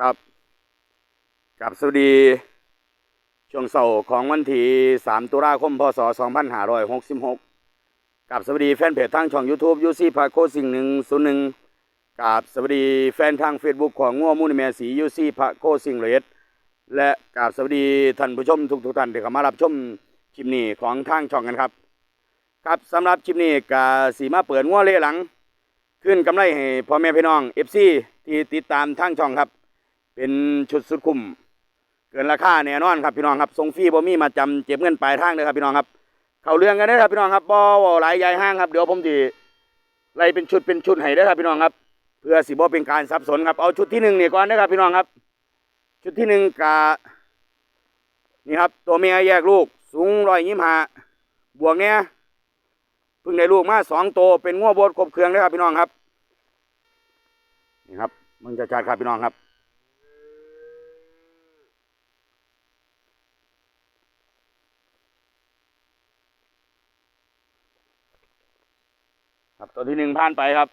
ครับกับสวัสดี ช่วงเสาร์ของวันที่3ตุลาคม พศ 2566 กับสวัสดีแฟนเพจทางช่อง YouTube ยูซีพาโคสิ่งหนึ่งศูนย์หนึ่งกับสวัสดีแฟนทาง Facebook ของงัวมูนิเมสียูซีพาโคสิ่งเลสและกับสวัสดีท่านผู้ชมทุกๆท่านที่เข้ามารับชมคลิปนี้ของทางช่องกันครับ ครับสำหรับคลิปนี้กาสีมาเปิดงัวเล่หลัง ขึ้นกำไรให้พ่อแม่พี่น้อง FC ที่ติดตามทางช่องครับ เป็นชุดสุดคุ้มเกินราคาแน่นอนครับพี่น้องครับส่งฟรีบ่มีมาจำเจ็บเงินปลายทางเลยครับพี่น้องครับ เข้าเรื่องกันได้ครับพี่น้องครับบ่วหลายยายห้างครับเดี๋ยวผมสิไล่เป็นชุดเป็นชุดให้เด้ครับพี่น้องครับ เพื่อสิบ่เป็นการสับสนครับเอาชุดที่หนึ่งนี่ก่อนนะครับพี่น้องครับ ชุดที่หนึ่งกะนี่ครับ ตัวเมียแยกลูกสูงร้อยยี่ห้าบวกเนี้ยเพิ่งได้ลูกมาสองตัวเป็นงัวโบดครบเครื่องเลยครับพี่น้องครับนี่ครับมึงจะจัดครับพี่น้องครับ ครับตัวที่หนึ่งผ่านไปครับ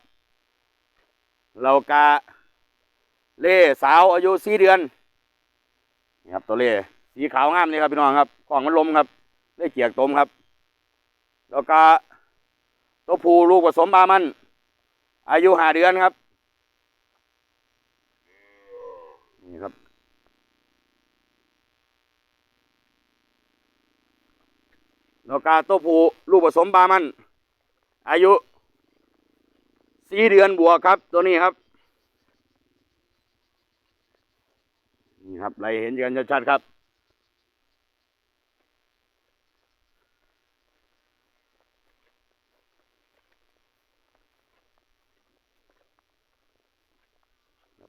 เรากาเล่สาวอายุสี่เดือนนี่ครับตัวเล่สีขาวงามนี่ครับพี่น้องครับของมันลมครับเล่เกียกตมครับ แล้วก็ตัวผู้ลูกผสมบามัน อายุห้าเดือนครับนี่ครับแล้วก็ตัวผู้ลูกผสมบามัน อายุ สี่เดือนบวกครับ ตัวนี้ครับ นี่ครับไล่เห็นกันชัดๆครับ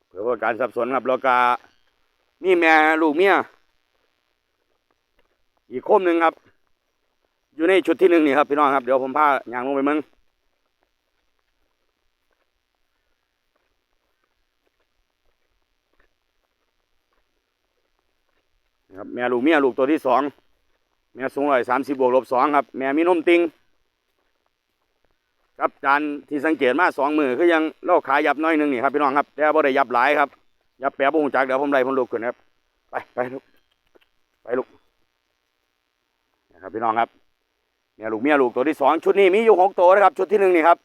เพื่อการสับสนครับแล้วก็นี่แม่ลูกเมียอีกคมหนึ่งครับ อยู่ในชุดที่หนึ่งนี่ครับพี่น้องครับ เดี๋ยวผมพายางลงไปมึง ครับแม่ลูกเมียลูกตัวที่สองแม่สูงร้อยสามสิบบวกลบสองครับ แม่มีนมติงครับจานที่สังเกตมาสองมือคือยังเล่าขายับน้อยหนึ่งนี่ครับพี่น้องครับ แต่บ่ได้ยับหลายครับ ยับแปรบุ้งจักเดี๋ยวผมไล่ผมลุกขึ้นครับ ไปไปลูกไปลูกนะครับพี่น้องครับเนี่ยลูกเมียลูกตัวที่สองชุดนี้มีอยู่หกตัวนะครับ ชุดที่หนึ่งนี่ครับ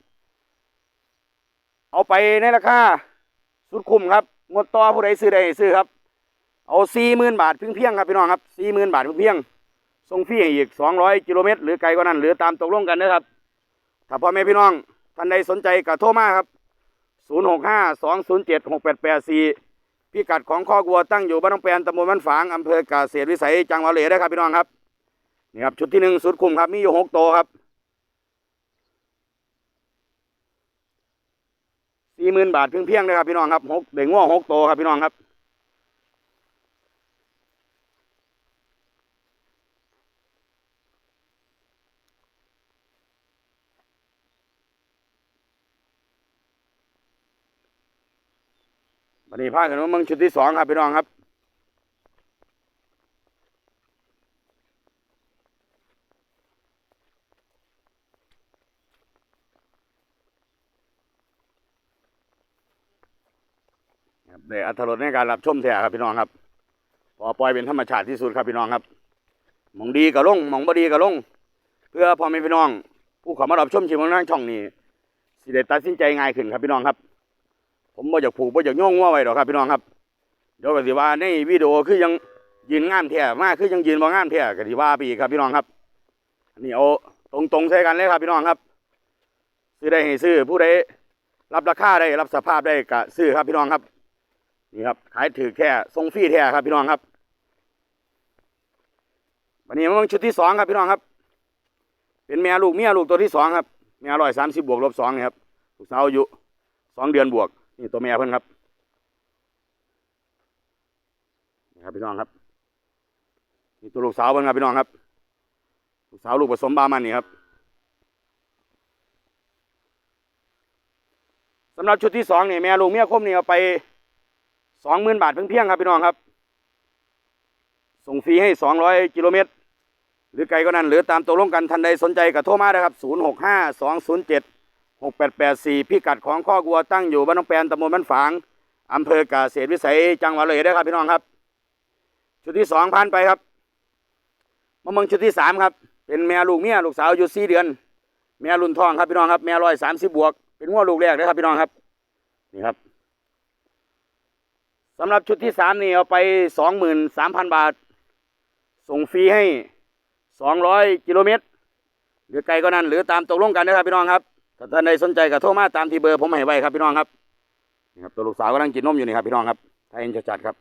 เอาไปในราคาสุดคุ้มครับงดต่อผู้ใดซื้อได้ซื้อครับ เอาสี่หมื่นบาทเพียงๆครับพี่น้องครับสี่หมื่นบาทเพียงๆส่งฟรีอีกสองร้อยกิโลเมตรหรือไกลกว่านั้น หรือตามตกลงกันนะครับ ถ้าพ่อแม่พี่น้องท่านใดสนใจก็โทรมาครับศูนย์หกห้าสองศูนย์เจ็ดหกแปดแปดสี่พิกัดของข้อกวัวตั้งอยู่บ้านน้องแปนตำบลบ้านฝางอำเภอกาเกษวิสัยจังหวัดเลยได้ครับพี่น้องครับนี่ครับชุดที่หนึ่งสุดคุ้มครับมีอยู่หกตัวครับสี่หมื่นบาทเพียงเพียงๆเลยครับพี่น้องครับหกเด็กง้อหกตัวครับพี่น้องครับ วันนี้พากันมามืองชุดที่สองครับพี่น้องครับได้อัธรสในการรับชมแท้ครับพี่น้องครับพอปล่อยเป็นธรรมชาติที่สุดครับพี่น้องครับหมองดีก็ลงหมองบ่ดีก็ลง เพื่อพอแม่พี่น้อง ผู้ขอมารับชมชิมของทางช่องนี้สิได้ตัดสินใจง่ายขึ้นครับพี่น้องครับ ผมบ่อยากผูกบ่อยากโย่งว่าไว้ดอกครับพี่น้องครับเดี๋ยวก็สิว่าในวิดีโอคือยังยืนงามแท้มากคือยังยืนบ่งามแท้ก็สิว่าไปอีกครับพี่น้องครับอันนี้เอาตรงๆใส่กันเลยครับพี่น้องครับ ซื้อได้ให้ซื้อผู้ใดรับราคาได้รับสภาพได้ก็ซื้อครับพี่น้องครับนี่ครับขายถือแค่ทรงฟรีแท้ครับพี่น้องครับวันนี้มันชุดที่สองครับพี่น้องครับ เป็นแม่ลูกเมียลูกตัวที่สองครับแม่ร้อยสามสิบบวกลบสองครับลูกสาวอายุสองเดือนบวก นี่ตัวแม่เพิ่อนครับนี่ครับพี่น้องครับนี่ตัวลูกสาวเพิ่อนครับพี่น้องครับ ลูกสาวลูกผสมบามันนี่ครับสำหรับชุดที่สองนี่แม่ลูกเมียคมนี่เอาไปสองหมื่นบาทเพียงๆครับพี่น้องครับ ส่งฟรีให้สองร้อยกิโลเมตร หรือไกลก็นั้น หรือตามตกลงกันทันใดสนใจก็โทรมาได้ครับศูนย์หกห้าสองศูนย์เจ็ด หกแปดแปดสี่พิกัดของข้อกัวตั้งอยู่บ้านน้องแปนตำบลบ้านฝางอำเภอกาเกษตวิสัยจังหวัดเลยเด้ครับพี่น้องครับ ชุดที่สองผ่านไปครับมาเมืองชุดที่สามครับ เป็นแม่ลูกเมียลูกสาวอายู่สี่เดือน แม่รุ่นทองครับพี่น้องครับ แม่ร้อยสามสิบบวก เป็นงัวลูกแรกเลยครับพี่น้องครับ นี่ครับสำหรับชุดที่สามนี่เอาไปสองหมื่นสามพันบาท ส่งฟรีให้สองร้อยกิโลเมตรหรือไกลก็นั้น หรือตามตกลงกันนะครับพี่น้องครับ ถ้าท่านใดสนใจก็โทรมาตามที่เบอร์ผมให้ไว้ครับพี่น้องครับนี่ครับตัวลูกสาวกำลังกินนมอยู่นี่ครับพี่น้องครับถ้าเห็นจัดครับ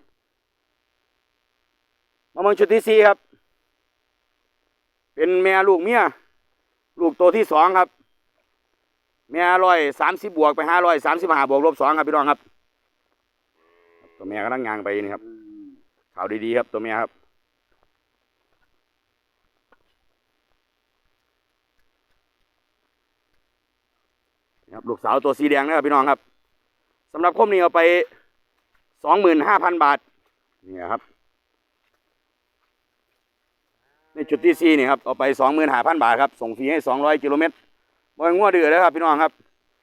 มาเมืองชุดที่สี่ครับ เป็นแม่ลูกเมียลูกตัวที่สองครับ แม่ร้อยสามสิบบวกไปห้าร้อยสามสิบห้าบวกลบสองครับพี่น้องครับ ตัวแม่กำลังยางไปนี่ครับข่าวดีๆครับตัวแม่ครับ ครับลูกสาวตัวสีแดงนะครับพี่น้องครับสำหรับคมนี้เอาไปสองหมื่นห้าพันบาทนี่ครับในจุดที่สี่นี่ครับเอาไปสองหมื่นห้าพันบาทครับส่งฟรีให้สองร้อยกิโลเมตรบอยงัวเดือดนะครับพี่น้องครับ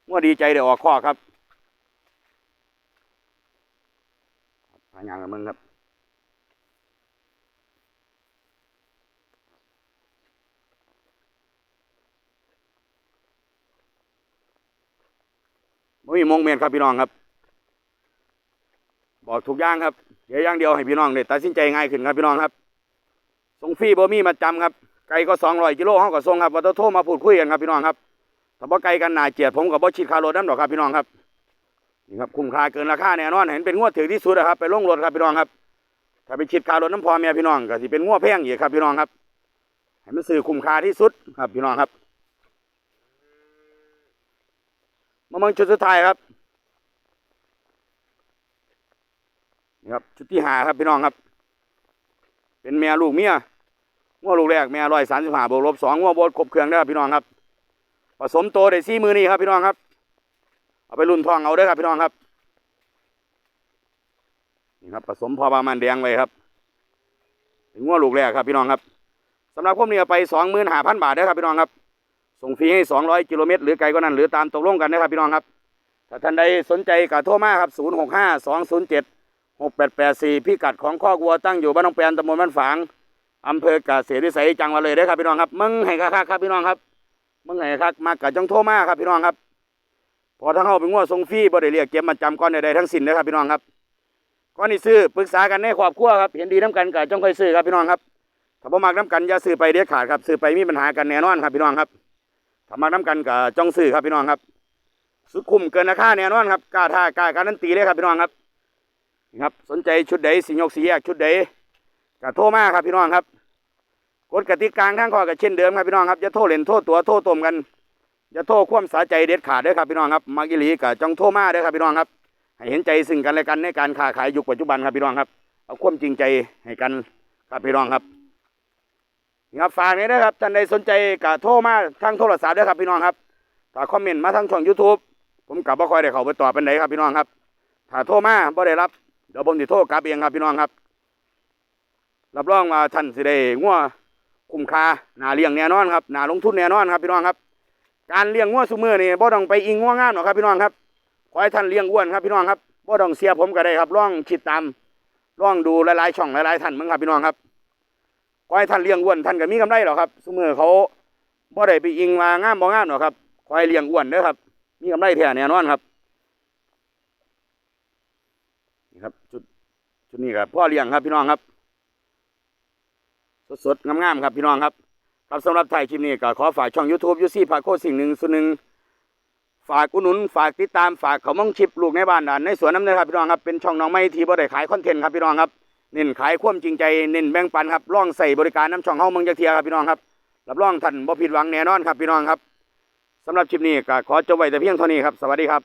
งัวดีใจเดี๋ยวออกข้อครับพายางกับมึงครับ ไม่มีมงเมนครับพี่น้องครับ บอกทุกอย่างครับเดี๋ยวอย่างเดียวให้พี่น้องเนี่ยตัดสินใจง่ายขึ้นครับพี่น้องครับส่งฟรีบ่มีมาจำครับไกลก็สองร้อยกิโลห้องก็ส่งครับว่าต้องโทรมาพูดคุยกันครับพี่น้องครับถ้าบ่ไกลกันหนาเจียดผมกับบ่ชิดคารถน้ำดอกครับพี่น้องครับนี่ครับคุ้มค่าเกินราคาแน่นอนเห็นเป็นงวดถือที่สุดนะครับไปลงรถครับพี่น้องครับ ถ้าไปชิดคารถน้ำพอเมียพี่น้องก็สิเป็นงวดแพงอีกครับพี่น้องครับให้มันซื้อคุ้มค่าที่สุดครับพี่น้องครับ มามืองชุดสุดท้ายครับนี่ครับชุดที่หาครับพี่น้องครับ เป็นแม่ลูกเมียงัวลูกแรกแม่ร้อยสามสิบห้าบวกลบสองงัวโบดครบเครื่องได้ครับพี่น้องครับ ผสมโตได้สี่มือนี่ครับพี่น้องครับ เอาไปรุ่นทองเอาเด้ครับพี่น้องครับนี่ครับผสมพอประมาณแดงไว้ครับถึงงัวลูกแรกครับพี่น้องครับสำหรับพวกนี้ไปสองหมื่นห้าพันบาทเด้ครับพี่น้องครับ ส่งฟรีให้สองร้อยกิโลเมตรหรือไกลก็นั้นหรือตามตกลงกันนะครับพี่น้องครับ ถ้าท่านใดสนใจก็โทรมาครับศูนย์หกห้าสองศูนย์เจ็ดหกแปดแปดสี่พิกัดของข้อกวัวตั้งอยู่บ้านหนองแปนตำบลบ้านฝางอำเภอกเกษตรวิสัยจังหวัดเลยเด้ครับพี่น้องครับมึงให้คักๆครับพี่น้องครับมึงให้คักมากกะจังโทรมาครับพี่น้องครับ พอทั้งเฮาเป็นงัวทรงฟรีบ่ได้เรียกเก็บมาจำก้อนใดๆทั้งสิ้นเด้ครับพี่น้องครับก้อนนี้ซื้อปรึกษากันในครอบครัวครับเห็นดีน้ำกันกะจงค่อยซื้อครับพี่น้องครับถ้าบ่มักน้ำกันอย่าซื้อไปเด็ดขาดครับซื้อไปมีปัญหากันแน่นอนครับพี่น้องครับ ถ้ามักน้ำกันกะจงซื้อครับพี่น้องครับ สุดคุ้มเกินราคาแน่นอนครับกล้าท่ากล้าการันตีเลยครับพี่น้องครับครับสนใจชุดใดสิยกสีแยกชุดใดก็โทรมาครับพี่น้องครับกฎกติกาข้างข้อก็เช่นเดิมครับพี่น้องครับอย่าโทษเล่นโทษตัวโทษตมกันอย่าโทษความสาใจเด็ดขาดด้อครับพี่น้องครับมากิลีก็จงโทรมาด้อครับพี่น้องครับให้เห็นใจซึ่งกันและกันในการค้าขายยุคปัจจุบันครับพี่น้องครับเอาความจริงใจให้กันครับพี่น้องครับ ครับฝากนี้นะครับท่านใดสนใจก็โทรมาทางโทรศัพท์ด้อครับพี่น้องครับถ้าคอมเมนต์มาทางช่อง YouTube ผมกับบ่คอยได้เข้าไปตอบเป็นไหนครับพี่น้องครับถ้าโทรมาบ่ได้รับเดี๋ยวผมจะโทรกลับเองครับพี่น้องครับ รับรองว่าท่านสิได้งัวคุ้มค่าน่าเลี้ยงแน่นอนครับหนาลงทุนแน่นอนครับพี่น้องครับ การเลี้ยงงัวซุมือนี่บ่ต้องไปอิงงัวงามหรอกครับพี่น้องครับขอให้ท่านเลี้ยงอ้วนครับพี่น้องครับบ่ต้องเสียผมก็ได้ครับลองคิดตามลองดูหลายๆช่องหลายๆท่านมึงครับพี่น้องครับ ขอให้ท่านเลี้ยงอ้วนท่านก็มีกำไรหรอครับซุมือเขาบ่ได้ไปอิงมางามบ่งามหรอครับขอให้เลี้ยงอ้วนเด้อครับ มีกำไรแท้แน่นอนครับนี่ครับจุดจุดนี้ครับพ่อเลี้ยงครับพี่น้องครับ สดๆงามๆครับพี่น้องครับ ครับสำหรับถ่ายคลิปนี้ก็ขอฝากช่อง YouTube ยูซี่พาโคสิ่งหนึ่งส่วนหนึ่งฝากอุดหนุนฝากติดตามฝากเขามองชิปลูกในบ้านด่านในสวนน้ำเนยครับพี่น้องครับเป็นช่องน้องไม้ทีบ่ได้ขายคอนเทนต์ครับพี่น้องครับ เน้นขายความจริงใจเน้นแบ่งปันครับร่องใส่บริการน้ำช่องเฮาเมืองจักเทียครับพี่น้องครับรับรองท่านบ่ผิดหวังแน่นอนครับพี่น้องครับสำหรับคลิปนี้ก็ขอจบไว้แต่เพียงเท่านี้ครับสวัสดีครับ